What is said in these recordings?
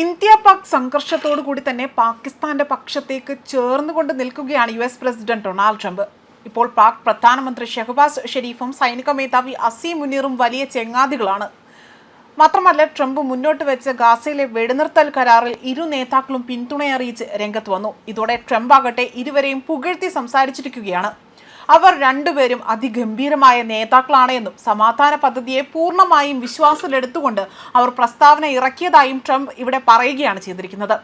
India Pak സംഘർഷത്തോടു കൂടി തന്നെ പാകിസ്ഥാന്റെ പക്ഷത്തേക്ക് ചേർന്നുകൊണ്ട് നിൽക്കുകയാണ് U S president Donald Trump. ഇപ്പോൾ പാക് പ്രധാനമന്ത്രി ഷെഹബാസ് ഷെരീഫും സൈനിക മേധാവി അസീം മുനീറും വലിയ ചെങ്ങാതികളാണ്. മാത്രമല്ല ട്രംപ് മുന്നോട്ട് വെച്ച ഗാസയിലെ വെടിനിർത്തൽ കരാറിൽ ഇരു നേതാക്കളും പിന്തുണയറിയിച്ച് രംഗത്ത് വന്നു. ഇതോടെ ട്രംപ് ആകട്ടെ ഇരുവരെയും പുകഴ്ത്തി സംസാരിച്ചിരിക്കുകയാണ്. അവർ രണ്ടുപേരും അതിഗംഭീരമായ നേതാക്കളാണ് എന്നും സമാധാന പദ്ധതിയെ പൂർണമായും വിശ്വാസത്തിലെടുത്തുകൊണ്ട് അവർ പ്രസ്താവന ഇറക്കിയതായും ട്രംപ് ഇവിടെ പറയുകയാണ് ചെയ്തിരിക്കുന്നത്.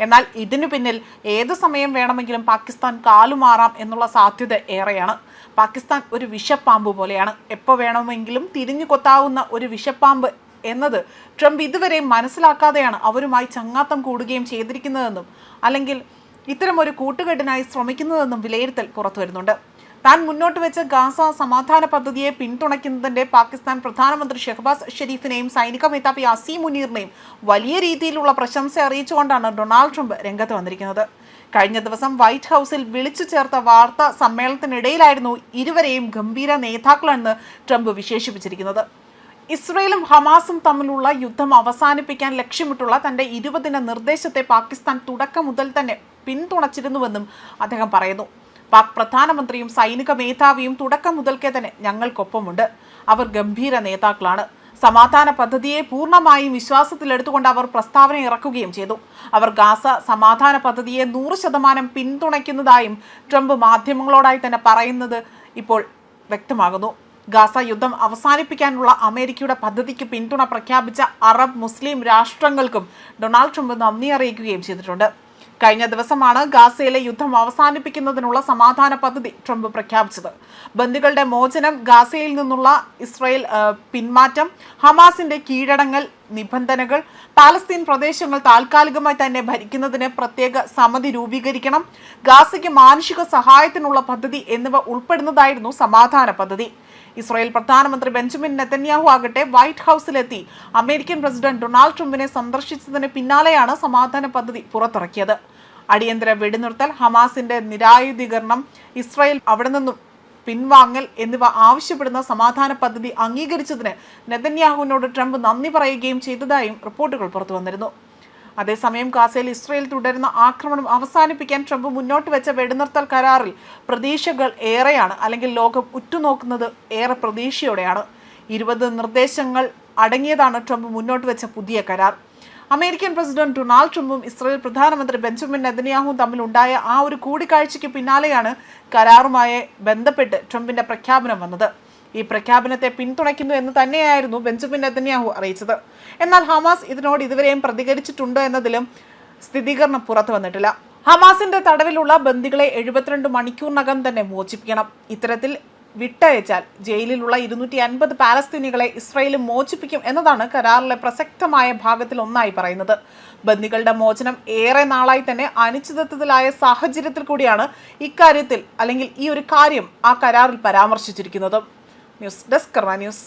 എന്നാൽ ഇതിനു പിന്നിൽ ഏത് സമയം വേണമെങ്കിലും പാകിസ്ഥാൻ കാലുമാറാം എന്നുള്ള സാധ്യത ഏറെയാണ്. പാകിസ്ഥാൻ ഒരു വിഷപ്പാമ്പ് പോലെയാണ്. എപ്പോൾ വേണമെങ്കിലും തിരിഞ്ഞു കൊത്താവുന്ന ഒരു വിഷപ്പാമ്പ് എന്നത് ട്രംപ് ഇതുവരെ മനസ്സിലാക്കാതെയാണ് അവരുമായി ചങ്ങാത്തം കൂടുകയും ചെയ്തിരിക്കുന്നതെന്നും അല്ലെങ്കിൽ ഇത്തരം ഒരു കൂട്ടുകെട്ടിനായി ശ്രമിക്കുന്നതെന്നും വിലയിരുത്തൽ പുറത്തു വരുന്നുണ്ട് താൻ മുന്നോട്ട് വെച്ച ഗാസ സമാധാന പദ്ധതിയെ പിന്തുണയ്ക്കുന്നതിന്റെ പാകിസ്ഥാൻ പ്രധാനമന്ത്രി ഷെഹബാസ് ഷെരീഫിനെയും സൈനിക മേധാവി അസീം മുനീറിനെയും വലിയ രീതിയിലുള്ള പ്രശംസ അറിയിച്ചുകൊണ്ടാണ് ഡൊണാൾഡ് ട്രംപ് രംഗത്ത് വന്നിരിക്കുന്നത്. കഴിഞ്ഞ ദിവസം വൈറ്റ് ഹൗസിൽ വിളിച്ചു ചേർത്ത വാർത്താ സമ്മേളനത്തിനിടയിലായിരുന്നു ഇരുവരെയും ഗംഭീര നേതാക്കളെന്ന് ട്രംപ് വിശേഷിപ്പിച്ചിരിക്കുന്നത്. ഇസ്രയേലും ഹമാസും തമ്മിലുള്ള യുദ്ധം അവസാനിപ്പിക്കാൻ ലക്ഷ്യമിട്ടുള്ള തന്റെ ഇരുപതിന നിർദ്ദേശത്തെ പാകിസ്ഥാൻ തുടക്കം മുതൽ തന്നെ പിന്തുണച്ചിരുന്നുവെന്നും അദ്ദേഹം പറയുന്നു. പാക് പ്രധാനമന്ത്രിയും സൈനിക മേധാവിയും തുടക്കം മുതൽക്കേ തന്നെ ഞങ്ങൾക്കൊപ്പമുണ്ട്. അവർ ഗംഭീര നേതാക്കളാണ്. സമാധാന പദ്ധതിയെ പൂർണമായും വിശ്വാസത്തിലെടുത്തുകൊണ്ട് അവർ പ്രസ്താവന ഇറക്കുകയും ചെയ്തു. അവർ ഗാസ സമാധാന പദ്ധതിയെ നൂറ് ശതമാനം പിന്തുണയ്ക്കുന്നതായും ട്രംപ് മാധ്യമങ്ങളോടായി തന്നെ പറയുന്നത് ഇപ്പോൾ വ്യക്തമാകുന്നു. ഗാസ യുദ്ധം അവസാനിപ്പിക്കാനുള്ള അമേരിക്കയുടെ പദ്ധതിക്ക് പിന്തുണ പ്രഖ്യാപിച്ച അറബ് മുസ്ലിം രാഷ്ട്രങ്ങൾക്കും ഡൊണാൾഡ് ട്രംപ് നന്ദി അറിയിക്കുകയും ചെയ്തിട്ടുണ്ട്. കഴിഞ്ഞ ദിവസമാണ് ഗാസയിലെ യുദ്ധം അവസാനിപ്പിക്കുന്നതിനുള്ള സമാധാന പദ്ധതി ട്രംപ് പ്രഖ്യാപിച്ചത്. ബന്ദികളുടെ മോചനം ഗാസയിൽ നിന്നുള്ള ഇസ്രായേൽ പിന്മാറ്റം ഹമാസിന്റെ കീഴടങ്ങൽ നിബന്ധനകൾ പാലസ്തീൻ പ്രദേശങ്ങൾ താൽക്കാലികമായി തന്നെ ഭരിക്കുന്നതിന് പ്രത്യേക സമിതി രൂപീകരിക്കണം ഗാസയ്ക്ക് മാനുഷിക സഹായത്തിനുള്ള പദ്ധതി എന്നിവ ഉൾപ്പെടുന്നതായിരുന്നു സമാധാന പദ്ധതി. ഇസ്രായേൽ പ്രധാനമന്ത്രി ബെഞ്ചമിൻ നെതന്യാഹു ആകട്ടെ വൈറ്റ് ഹൗസിലെത്തി. അമേരിക്കൻ പ്രസിഡന്റ് ഡൊണാൾഡ് ട്രംപിനെ സന്ദർശിച്ചതിന് പിന്നാലെയാണ് സമാധാന പദ്ധതി പുറത്തിറക്കിയത്. അടിയന്തര വെടിനിർത്തൽ ഹമാസിന്റെ നിരായുധീകരണം ഇസ്രായേൽ അവിടെ നിന്നും പിൻവാങ്ങൽ എന്നിവ ആവശ്യപ്പെടുന്ന സമാധാന പദ്ധതി അംഗീകരിച്ചതിന് നെതന്യാഹുവിനോട് ട്രംപ് നന്ദി പറയുകയും ചെയ്തതായും റിപ്പോർട്ടുകൾ പുറത്തു വന്നിരുന്നു. അതേസമയം ഗാസയിൽ ഇസ്രയേൽ തുടരുന്ന ആക്രമണം അവസാനിപ്പിക്കാൻ ട്രംപ് മുന്നോട്ട് വെച്ച വെടിനിർത്തൽ കരാറിൽ പ്രതീക്ഷകൾ ഏറെയാണ് അല്ലെങ്കിൽ ലോകം ഉറ്റുനോക്കുന്നത് ഏറെ പ്രതീക്ഷയോടെയാണ്. ഇരുപത് നിർദ്ദേശങ്ങൾ അടങ്ങിയതാണ് ട്രംപ് മുന്നോട്ട് വെച്ച പുതിയ കരാർ. അമേരിക്കൻ പ്രസിഡന്റ് ഡൊണാൾഡ് ട്രംപും ഇസ്രായേൽ പ്രധാനമന്ത്രി ബെഞ്ചമിൻ നെതന്യാഹുവും തമ്മിലുണ്ടായ ആ ഒരു കൂടിക്കാഴ്ചയ്ക്ക് പിന്നാലെയാണ് കരാറുമായി ബന്ധപ്പെട്ട് ട്രംപിന്റെ പ്രഖ്യാപനം വന്നത്. ഈ പ്രഖ്യാപനത്തെ പിന്തുണയ്ക്കുന്നു എന്ന് തന്നെയായിരുന്നു ബെഞ്ചമിൻ നെതന്യാഹു അറിയിച്ചത്. എന്നാൽ ഹമാസ് ഇതിനോട് ഇതുവരെയും പ്രതികരിച്ചിട്ടുണ്ടോ എന്നതിലും സ്ഥിരീകരണം പുറത്തു വന്നിട്ടില്ല. ഹമാസിന്റെ തടവിലുള്ള ബന്ദികളെ എഴുപത്തിരണ്ട് മണിക്കൂറിനകം തന്നെ മോചിപ്പിക്കണം. ഇത്തരത്തിൽ വിട്ടയച്ചാൽ ജയിലിലുള്ള ഇരുന്നൂറ്റി അൻപത് പാലസ്തീനികളെ ഇസ്രയേലും മോചിപ്പിക്കും എന്നതാണ് കരാറിലെ പ്രസക്തമായ ഭാഗത്തിൽ ഒന്നായി പറയുന്നത്. ബന്ദികളുടെ മോചനം ഏറെ നാളായി തന്നെ അനിശ്ചിതത്വത്തിലായ സാഹചര്യത്തിൽ കൂടിയാണ് ഇക്കാര്യത്തിൽ അല്ലെങ്കിൽ ഈ ഒരു കാര്യം ആ കരാറിൽ പരാമർശിച്ചിരിക്കുന്നത്. News desk news.